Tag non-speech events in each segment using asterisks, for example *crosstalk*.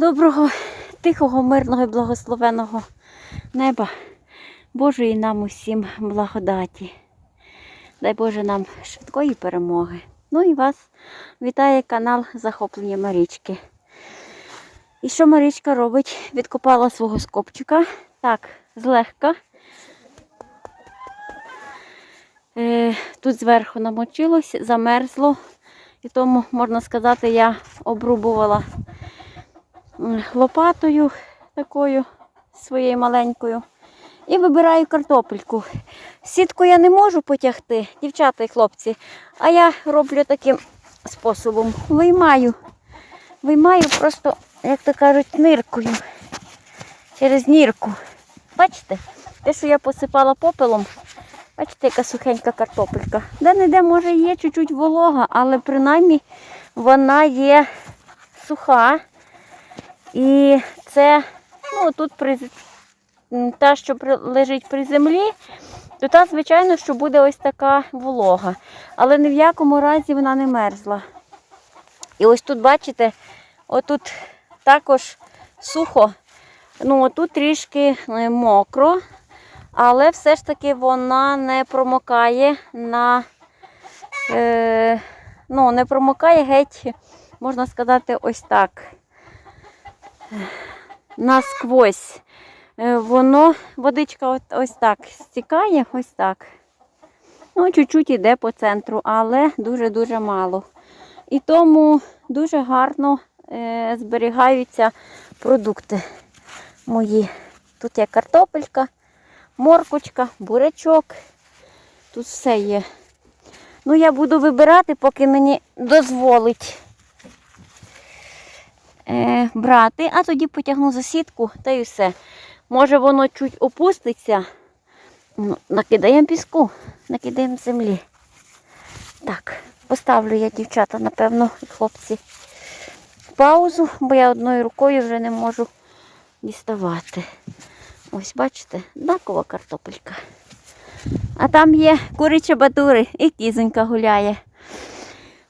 Доброго, тихого, мирного і благословеного неба, Божої нам усім благодаті. Дай Боже нам швидкої перемоги. Ну і вас вітає канал Захоплення Марічки. І що Марічка робить? Відкопала свого скопчика. Так, злегка. Е, тут зверху намочилось, замерзло. І тому, можна сказати, я обрубувала лопатою такою своєю маленькою. І вибираю картопельку. Сітку я не можу потягти, дівчата і хлопці, а я роблю таким способом. Виймаю. Виймаю просто, як то кажуть, ниркою. Через нірку. Бачите? Те, що я посипала попелом, бачите, яка сухенька картопелька. Де-не-де, може, є чуть-чуть волога, але принаймні вона є суха. І це, ну, тут при, та, що лежить при землі, то та, звичайно, що буде ось така волога. Але ні в якому разі вона не мерзла. І ось тут, бачите, отут також сухо. Ну, отут трішки е, мокро, але все ж таки вона не промокає на е, ну, не промокає геть, можна сказати, ось так. Насквозь. Е, Воно, водичка ось так стікає, ось так. Ну, чуть-чуть йде по центру, але дуже-дуже мало. І тому дуже гарно е, зберігаються продукти мої. Тут є картопелька, моркочка, бурячок. Тут все є. Ну, я буду вибирати, поки мені дозволить е, брати, а тоді потягну за сітку та й все. Може воно чуть опуститься. Ну, накидаємо піску, накидаємо землі. Так, поставлю я дівчата, напевно, хлопці паузу, бо я одною рукою вже не можу діставати. Ось, бачите, однакова картопелька. А там є курячі батури і кізонька гуляє.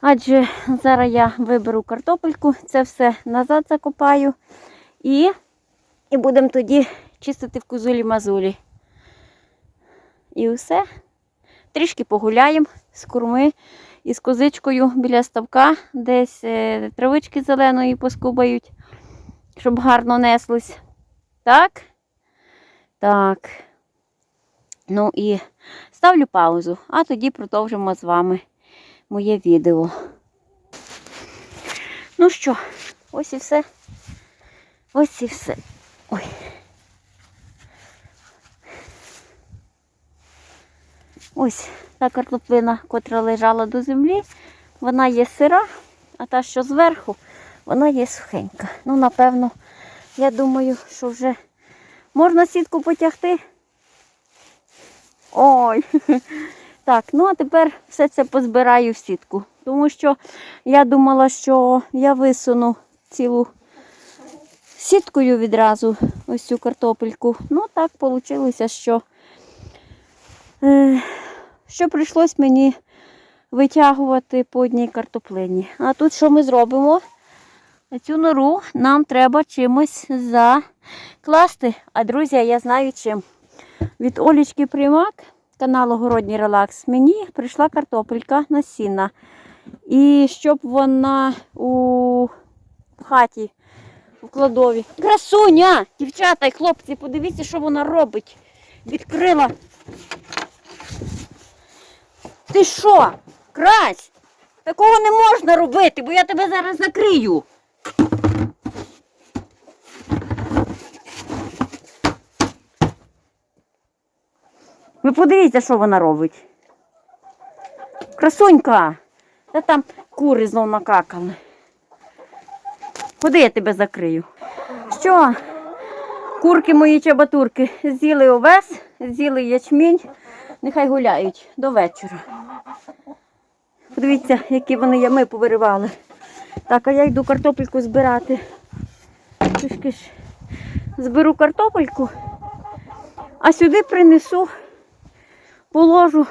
Адже зараз я виберу картопельку, це все назад закопаю і, і будемо тоді чистити в кузулі-мазулі. І все. Трішки погуляємо з курми і з козичкою біля ставка, десь е, травички зеленої поскубають, щоб гарно неслись. Так? Так. Ну і ставлю паузу, а тоді продовжимо з вами моє відео. Ну що, ось і все. Ось і все. Ой. Ось та картоплина, котра лежала до землі, вона є сира, а та, що зверху, вона є сухенька. Ну, напевно, я думаю, що вже можна сітку потягти. Ой. *laughs* Так, ну а тепер все це позбираю в сітку. Тому що я думала, що я висуну цілу сіткою відразу ось цю картопельку. Ну так вийшло, що, е, що прийшлось мені витягувати по одній картоплині. А тут що ми зробимо? Цю нору нам треба чимось закласти. А друзі, я знаю чим. Від Олічки Примак, каналу Городній Релакс, мені прийшла картопелька насінна. І щоб вона у хаті в кладові. Красуня! Дівчата і хлопці, подивіться, що вона робить. Відкрила. Ти що? Крась? Такого не можна робити, бо я тебе зараз закрию. Ви подивіться, що вона робить. Красунька. Та там кури знов накакали. Ходи, я тебе закрию. Що? Курки мої чабатурки з'їли овес, з'їли ячмінь. Нехай гуляють до вечора. Подивіться, які вони ями повиривали. Так, а я йду картопельку збирати. Трішки ж зберу картопельку, а сюди принесу, положу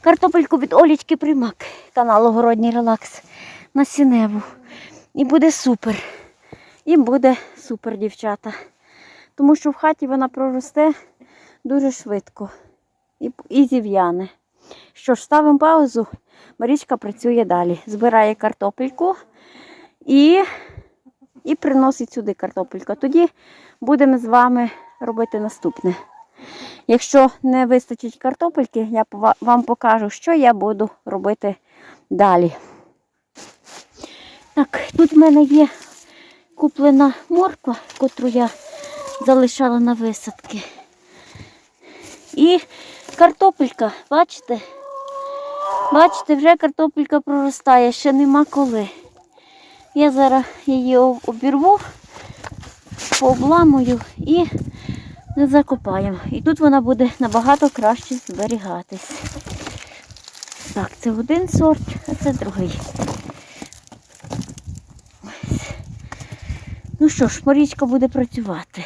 картопельку від Олічки Примак, канал Огородній Релакс на сіневу. І буде супер. І буде супер, дівчата. Тому що в хаті вона проросте дуже швидко і, і зів'яне. Що ж, ставимо паузу. Марічка працює далі. Збирає картопельку і, і приносить сюди картопельку. Тоді будемо з вами робити наступне. Якщо не вистачить картопельки, я вам покажу, що я буду робити далі. Так, тут в мене є куплена морква, котру я залишала на висадки. І картопелька, бачите? Бачите, вже картопелька проростає, ще нема коли. Я зараз її обірву, пообламую і закопаємо. І тут вона буде набагато краще зберігатись. Так, це один сорт, а це другий. Ну що ж, Марічка буде працювати.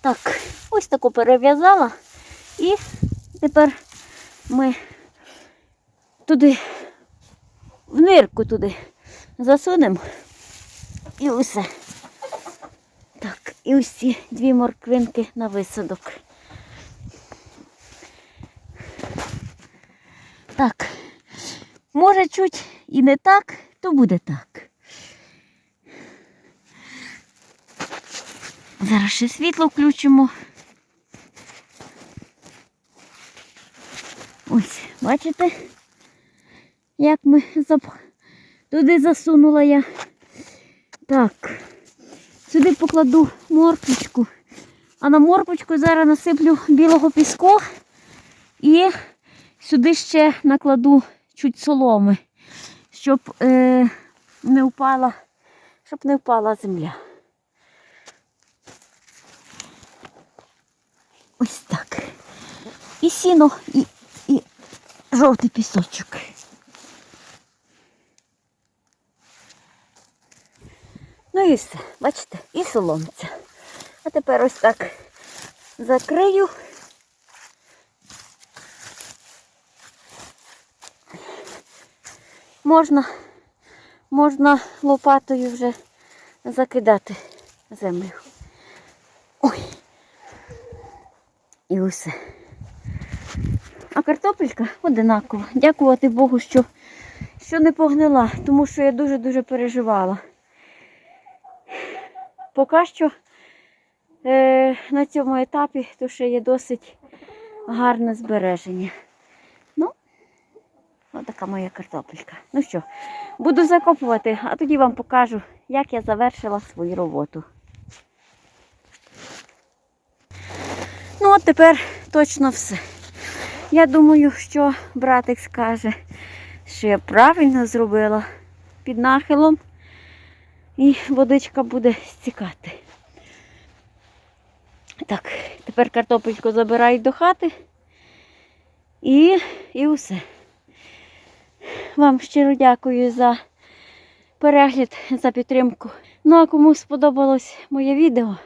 Так, ось таку перев'язала. І тепер ми туди, в нирку туди засунемо і усе. І ось ці дві морквинки на висадок. Так, може чуть і не так, то буде так. Зараз ще світло включимо. Ось, бачите, як ми зап... туди засунула я. Так, сюди покладу морквочку, а на морквочку зараз насиплю білого піску і сюди ще накладу чуть соломи, щоб е, не впала, щоб не впала земля. Ось так. І сіно, і, і жовтий пісочок. Ну і все, бачите, і соломця. А тепер ось так закрию. Можна, можна лопатою вже закидати землю. Ой. І усе. А картопелька одинакова. Дякувати Богу, що, що не погнила, тому що я дуже-дуже переживала. Поки що е, на цьому етапі то ще є досить гарне збереження. Ну, отака моя картопелька. Ну що, буду закопувати, а тоді вам покажу, як я завершила свою роботу. Ну, от тепер точно все. Я думаю, що братик скаже, що я правильно зробила під нахилом і водичка буде стікати. Так, тепер картопельку забирають до хати і, і усе. Вам щиро дякую за перегляд, за підтримку. Ну а кому сподобалось моє відео,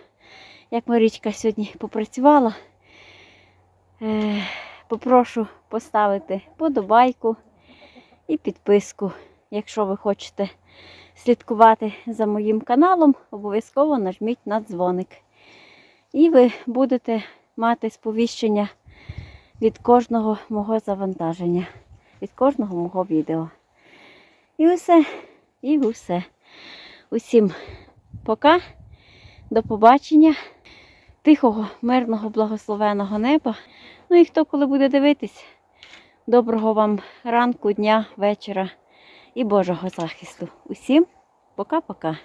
як Марічка сьогодні попрацювала, е, попрошу поставити подобайку і підписку. Якщо ви хочете слідкувати за моїм каналом, обов'язково нажміть на дзвоник. І ви будете мати сповіщення від кожного мого завантаження, від кожного мого відео. І усе, і усе. Усім пока, до побачення, тихого, мирного, благословеного неба. Ну і хто коли буде дивитись, доброго вам ранку, дня, вечора і Божого захисту. Усім пока-пока.